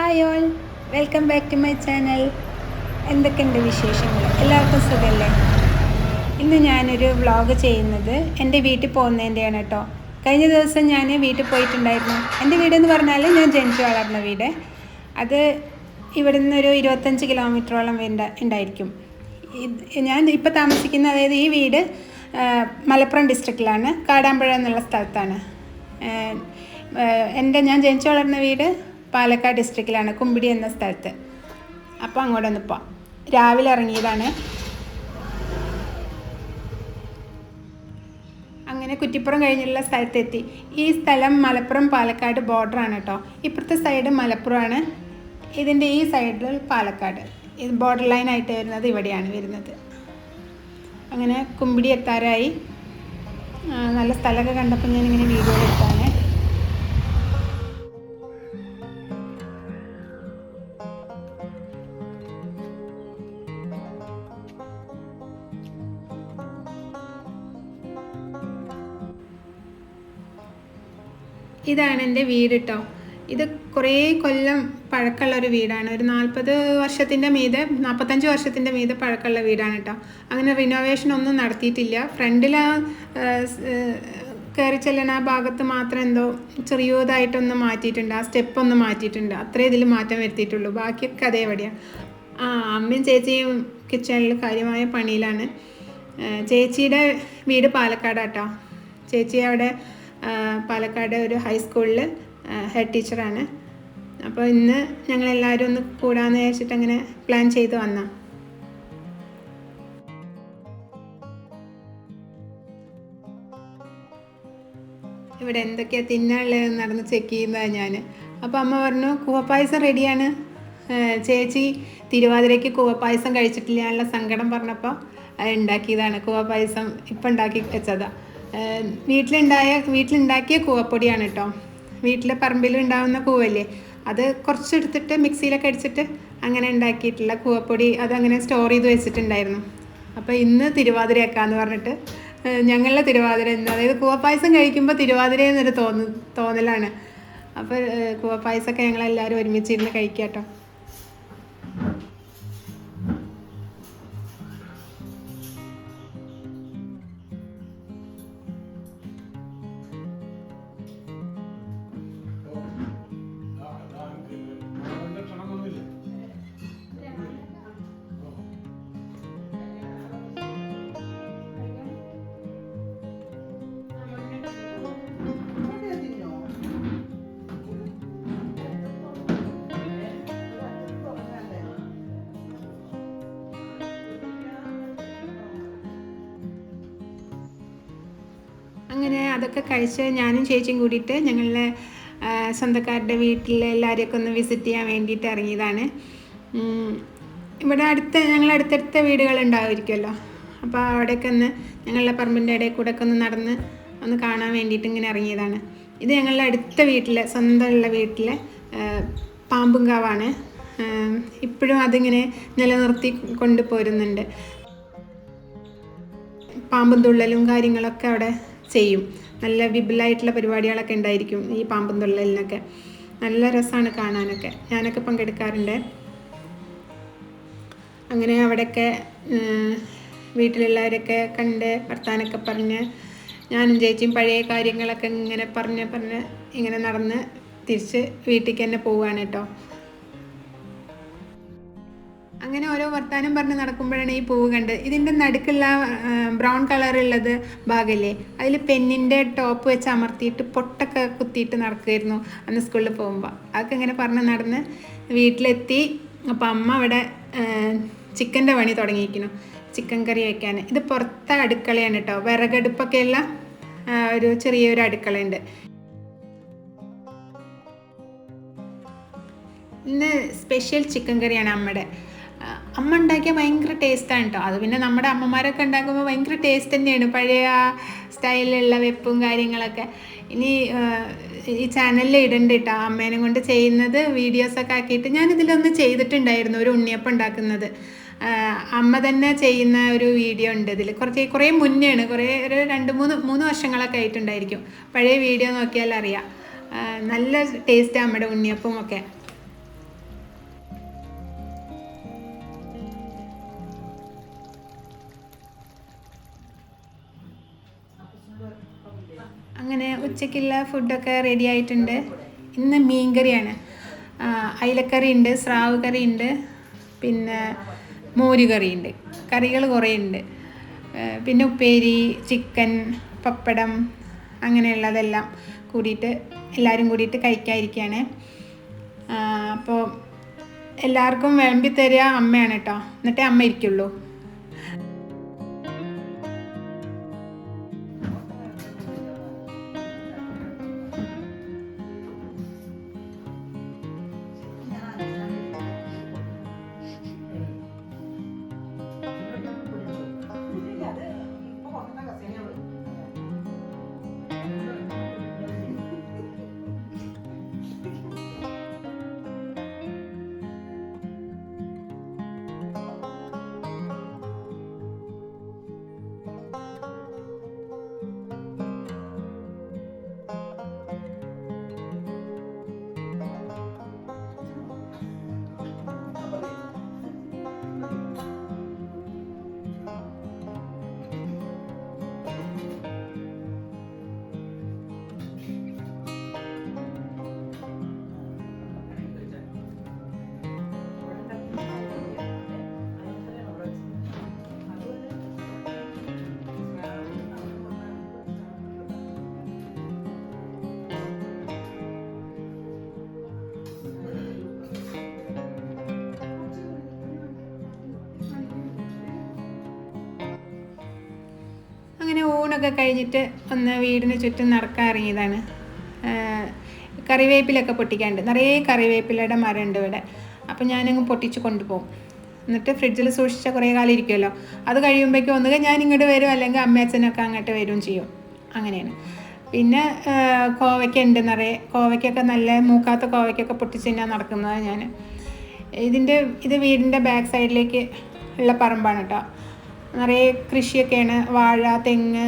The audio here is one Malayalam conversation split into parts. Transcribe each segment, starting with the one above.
Hi all welcome back to my channel എന്തൊക്കെയുണ്ട് വിശേഷങ്ങൾ? എല്ലാവർക്കും സുഖമല്ലേ ഇന്ന് ഞാനൊരു വ്ളോഗ് ചെയ്യുന്നത് എന്റെ വീട്ടിൽ പോകുന്നതിന്റെയാണ് കേട്ടോ. കഴിഞ്ഞ ദിവസം ഞാൻ വീട്ടിൽ പോയിട്ടുണ്ടായിരുന്നു. എന്റെ വീടെന്ന് പറഞ്ഞാൽ ഞാൻ ജനിച്ചു വളർന്ന വീട്. അത് ഇവിടെ നിന്നൊരു ഇരുപത്തഞ്ച് കിലോമീറ്ററോളം വീണ്ട ഉണ്ടായിരിക്കും. ഞാൻ ഇപ്പോൾ താമസിക്കുന്ന അതായത് ഈ വീട് മലപ്പുറം ഡിസ്ട്രിക്റ്റിലാണ് കാടാമ്പുഴ എന്നുള്ള സ്ഥലത്താണ്. എന്റെ ഞാൻ ജനിച്ചു വളർന്ന വീട് പാലക്കാട് ഡിസ്ട്രിക്റ്റിലാണ് കുമ്പിടി എന്ന സ്ഥലത്ത്. അപ്പോൾ അങ്ങോട്ടൊന്ന് പോവാം. രാവിലെ ഇറങ്ങിയതാണ്. അങ്ങനെ കുറ്റിപ്പുറം കഴിഞ്ഞുള്ള സ്ഥലത്തെത്തി. ഈ സ്ഥലം മലപ്പുറം പാലക്കാട് ബോർഡറാണ് കേട്ടോ. ഇപ്പുറത്തെ സൈഡ് മലപ്പുറമാണ്. ഇതിന്റെ ഈ സൈഡിൽ പാലക്കാട്. ഇത് ബോർഡർ ലൈനായിട്ട് വരുന്നത് ഇവിടെയാണ് വരുന്നത്. അങ്ങനെ കുമ്പിടി എത്താറായി. നല്ല സ്ഥലമൊക്കെ കണ്ടപ്പോൾ ഞാനിങ്ങനെ വീഡിയോ എടുത്താണ്. ഇതാണ് എന്റെ വീട് കേട്ടോ ഇത് കുറേ കൊല്ലം പഴക്കമുള്ള ഒരു വീടാണ്. ഒരു നാൽപ്പത് വർഷത്തിന്റെ മീതെ നാൽപ്പത്തഞ്ച് വർഷത്തിന്റെ മീതെ പഴക്കമുള്ള വീടാണ് കേട്ടോ അങ്ങനെ റിനോവേഷൻ ഒന്നും നടത്തിയിട്ടില്ല. ഫ്രണ്ടിൽ ആ കയറി ചെല്ലണ ആ ഭാഗത്ത് മാത്രം എന്തോ ചെറിയതായിട്ടൊന്ന് മാറ്റിയിട്ടുണ്ട്. ആ സ്റ്റെപ്പ് ഒന്ന് മാറ്റിയിട്ടുണ്ട്. അത്രേ ഇതിൽ മാറ്റം വരുത്തിയിട്ടുള്ളൂ. ബാക്കിയൊക്കെ അതേപടിയാണ് ആ അമ്മയും ചേച്ചിയും കിച്ചണിൽ കാര്യമായ പണിയിലാണ്. ചേച്ചിയുടെ വീട് പാലക്കാടാട്ടോ ചേച്ചി അവിടെ പാലക്കാട് ഒരു ഹൈസ്കൂളിൽ ഹെഡ് ടീച്ചറാണ് അപ്പോൾ ഇന്ന് ഞങ്ങളെല്ലാവരും ഒന്ന് കൂടാന്ന് വിചാരിച്ചിട്ട് അങ്ങനെ പ്ലാൻ ചെയ്ത് വന്ന. ഇവിടെ എന്തൊക്കെയാ തിന്നാനുള്ളത് നടന്ന് ചെക്ക് ചെയ്യുന്നതാണ് ഞാൻ അപ്പോൾ അമ്മ പറഞ്ഞു കൂവപ്പായസം റെഡിയാണ് ചേച്ചി തിരുവാതിരയ്ക്ക് കൂവപ്പായസം കഴിച്ചിട്ടില്ല എന്നുള്ള സങ്കടം പറഞ്ഞപ്പോൾ ഉണ്ടാക്കിയതാണ്. കൂവപ്പായസം ഇപ്പം ഉണ്ടാക്കി വെച്ചതാണ് വീട്ടിലുണ്ടായ വീട്ടിലുണ്ടാക്കിയ കൂവപ്പൊടിയാണ് കേട്ടോ വീട്ടിലെ പറമ്പിൽ ഉണ്ടാകുന്ന കൂവല്ലേ അത് കുറച്ചെടുത്തിട്ട് മിക്സിയിലൊക്കെ അടിച്ചിട്ട് അങ്ങനെ ഉണ്ടാക്കിയിട്ടുള്ള കൂവപ്പൊടി അതങ്ങനെ സ്റ്റോർ ചെയ്ത് വെച്ചിട്ടുണ്ടായിരുന്നു. അപ്പോൾ ഇന്ന് തിരുവാതിരയാക്കാന്ന് പറഞ്ഞിട്ട് ഞങ്ങളുടെ തിരുവാതിര ഇന്ന് അതായത് കൂവപ്പായസം കഴിക്കുമ്പോൾ തിരുവാതിര എന്നൊരു തോന്നു തോന്നലാണ്. അപ്പോൾ കൂവപ്പായസമൊക്കെ ഞങ്ങളെല്ലാവരും ഒരുമിച്ചിരുന്ന് കഴിക്കാം കേട്ടോ അങ്ങനെ അതൊക്കെ കഴിച്ച് ഞാനും ചേച്ചിയും കൂടിയിട്ട് ഞങ്ങളുടെ സ്വന്തക്കാരുടെ വീട്ടിൽ എല്ലാവരെയൊക്കെ ഒന്ന് വിസിറ്റ് ചെയ്യാൻ വേണ്ടിയിട്ട് ഇറങ്ങിയതാണ്. ഇവിടെ അടുത്ത് ഞങ്ങൾ അടുത്തടുത്ത വീടുകൾ ഉണ്ടാവുമായിരിക്കുമല്ലോ അപ്പോൾ അവിടെയൊക്കെ ഒന്ന് ഞങ്ങളുടെ പറമ്പിന്റെ ഇടയിൽ കൂടെ ഒക്കെ ഒന്ന് നടന്ന് ഒന്ന് കാണാൻ വേണ്ടിയിട്ട് ഇങ്ങനെ ഇറങ്ങിയതാണ്. ഇത് ഞങ്ങളുടെ അടുത്ത വീട്ടിലെ സ്വന്തമുള്ള വീട്ടിലെ പാമ്പുങ്കാവാണ് ഇപ്പോഴും അതിങ്ങനെ നിലനിർത്തി കൊണ്ടുപോരുന്നുണ്ട്. പാമ്പും തുള്ളലും കാര്യങ്ങളൊക്കെ അവിടെ ചെയ്യും. നല്ല വിപുലമായിട്ടുള്ള പരിപാടികളൊക്കെ ഉണ്ടായിരിക്കും ഈ പാമ്പും തുള്ളലിനൊക്കെ. നല്ല രസമാണ് കാണാനൊക്കെ. ഞാനൊക്കെ പങ്കെടുക്കാറുണ്ട്. അങ്ങനെ അവിടെയൊക്കെ വീട്ടിലുള്ളവരൊക്കെ കണ്ട് വർത്താനൊക്കെ പറഞ്ഞ് ഞാനും ചേച്ചിയും പഴയ കാര്യങ്ങളൊക്കെ ഇങ്ങനെ പറഞ്ഞ് പറഞ്ഞ് ഇങ്ങനെ നടന്ന് തിരിച്ച് വീട്ടിലേക്ക് തന്നെ പോവുകയാണ് കേട്ടോ. അങ്ങനെ ഓരോ വർത്താനം പറഞ്ഞ് നടക്കുമ്പോഴാണ് ഈ പൂവ് കണ്ടത്. ഇതിന്റെ നടുക്കുള്ള ബ്രൗൺ കളറുള്ളത് ഭാഗമല്ലേ അതിൽ പെന്നിന്റെ ടോപ്പ് വെച്ച് അമർത്തിയിട്ട് പൊട്ടൊക്കെ കുത്തിയിട്ട് നടക്കുമായിരുന്നു അന്ന് സ്കൂളിൽ പോകുമ്പോൾ അതൊക്കെ ഇങ്ങനെ പറഞ്ഞ് നടന്ന് വീട്ടിലെത്തി. അപ്പം അമ്മ അവിടെ ചിക്കന്റെ പണി തുടങ്ങിയിരിക്കുന്നു. ചിക്കൻ കറി വയ്ക്കാൻ ഇത് പുറത്തെ അടുക്കളയാണ് കേട്ടോ. വിറകടുപ്പൊക്കെയുള്ള ഉള്ള ഒരു ചെറിയൊരു അടുക്കളയുണ്ട്. ഇന്ന് സ്പെഷ്യൽ ചിക്കൻ കറിയാണ് അമ്മയുടെ അമ്മ ഉണ്ടാക്കിയ ഭയങ്കര ടേസ്റ്റാണ് കേട്ടോ അത് പിന്നെ നമ്മുടെ അമ്മമാരൊക്കെ ഉണ്ടാക്കുമ്പോൾ ഭയങ്കര ടേസ്റ്റ് തന്നെയാണ്. പഴയ സ്റ്റൈലിലുള്ള വെപ്പും കാര്യങ്ങളൊക്കെ. ഇനി ഈ ചാനലിൽ ഇടണ്ട് കേട്ടോ അമ്മേനെ കൊണ്ട് ചെയ്യുന്നത് വീഡിയോസൊക്കെ ആക്കിയിട്ട് ഞാൻ ഞാനിതിലൊന്ന് ചെയ്തിട്ടുണ്ടായിരുന്നു ഒരു ഉണ്ണിയപ്പം ഉണ്ടാക്കുന്നത്. അമ്മ തന്നെ ചെയ്യുന്ന ഒരു വീഡിയോ ഉണ്ട് ഇതിൽ കുറച്ച് കുറേ മുന്നെയാണ്. കുറേ ഒരു രണ്ട് മൂന്ന് മൂന്ന് വർഷങ്ങളൊക്കെ ആയിട്ടുണ്ടായിരിക്കും. പഴയ വീഡിയോ നോക്കിയാൽ അറിയാം നല്ല ടേസ്റ്റാണ് നമ്മുടെ ഉണ്ണിയപ്പം ഒക്കെ. ഉച്ചയ്ക്കുള്ള ഫുഡൊക്കെ റെഡി ആയിട്ടുണ്ട്. ഇന്ന് മീൻകറിയാണ്. കറിയാണ് അയിലക്കറി ഉണ്ട് സ്രാവ് കറി ഉണ്ട് പിന്നെ മോരുകറി ഉണ്ട് കറികൾ കുറേ ഉണ്ട് പിന്നെ ഉപ്പേരി ചിക്കൻ പപ്പടം അങ്ങനെയുള്ളതെല്ലാം കൂടിയിട്ട് എല്ലാവരും കൂടിയിട്ട് കഴിക്കാതിരിക്കുകയാണ്. അപ്പോൾ എല്ലാവർക്കും വിളമ്പി തരിക അമ്മയാണ് കേട്ടോ. എന്നിട്ടേ അമ്മ ഇരിക്കുള്ളൂ. അങ്ങനെ ഊണൊക്കെ കഴിഞ്ഞിട്ട് ഒന്ന് വീടിന് ചുറ്റും നടക്കാൻ ഇറങ്ങിയതാണ്. കറിവേപ്പിലൊക്കെ പൊട്ടിക്കാണ്ട് നിറയെ കറിവേപ്പിലയുടെ മരമുണ്ട് ഇവിടെ. അപ്പം ഞാനങ്ങ് പൊട്ടിച്ച് കൊണ്ടുപോകും. എന്നിട്ട് ഫ്രിഡ്ജിൽ സൂക്ഷിച്ച കുറേ കാലം ഇരിക്കുമല്ലോ. അത് കഴിയുമ്പോഴേക്കും ഒന്നുകിൽ ഞാൻ ഇങ്ങോട്ട് വരും അല്ലെങ്കിൽ അമ്മയച്ഛനൊക്കെ അങ്ങോട്ട് വരും ചെയ്യും. അങ്ങനെയാണ്. പിന്നെ കോവയ്ക്ക ഉണ്ട് നിറയെ. കോവയ്ക്കൊക്കെ നല്ല മൂക്കാത്ത കോവയ്ക്കൊക്കെ പൊട്ടിച്ച് തന്നെ നടക്കുന്നതാണ് ഞാൻ. ഇതിന്റെ ഇത് വീടിന്റെ ബാക്ക് സൈഡിലേക്ക് ഉള്ള പറമ്പാണ് കേട്ടോ. നിറയെ കൃഷിയൊക്കെയാണ്. വാഴ തെങ്ങ്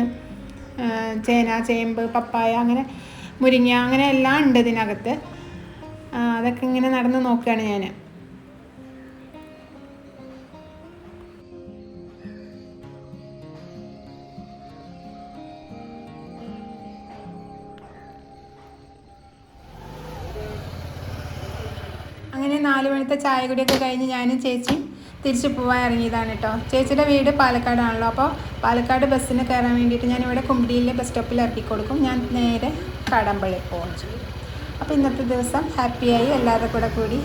ചേന ചേമ്പ് പപ്പായ അങ്ങനെ മുരിങ്ങ അങ്ങനെ എല്ലാം ഉണ്ട് ഇതിനകത്ത്. അതൊക്കെ ഇങ്ങനെ നടന്ന് നോക്കുകയാണ് ഞാൻ അങ്ങനെ നാല് മണിത്തെ ചായ കുടിയൊക്കെ കഴിഞ്ഞ് ഞാനും ചേച്ചിയും തിരിച്ചു പോകാൻ ഇറങ്ങിയതാണ് കേട്ടോ ചേച്ചിയുടെ വീട് പാലക്കാടാണല്ലോ. അപ്പോൾ പാലക്കാട് ബസ്സിന് കയറാൻ വേണ്ടിയിട്ട് ഞാൻ ഇവിടെ കുമ്പിടിയിലെ ബസ് സ്റ്റോപ്പിൽ ഇറക്കി കൊടുക്കും. ഞാൻ നേരെ കാടമ്പള്ളി പോകും. ചെയ്യും അപ്പോൾ ഇന്നത്തെ ദിവസം ഹാപ്പിയായി എല്ലാവരുടെ കൂടെ കൂടി.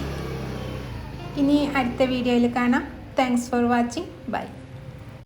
ഇനി അടുത്ത വീഡിയോയിൽ കാണാം. Thanks for watching bye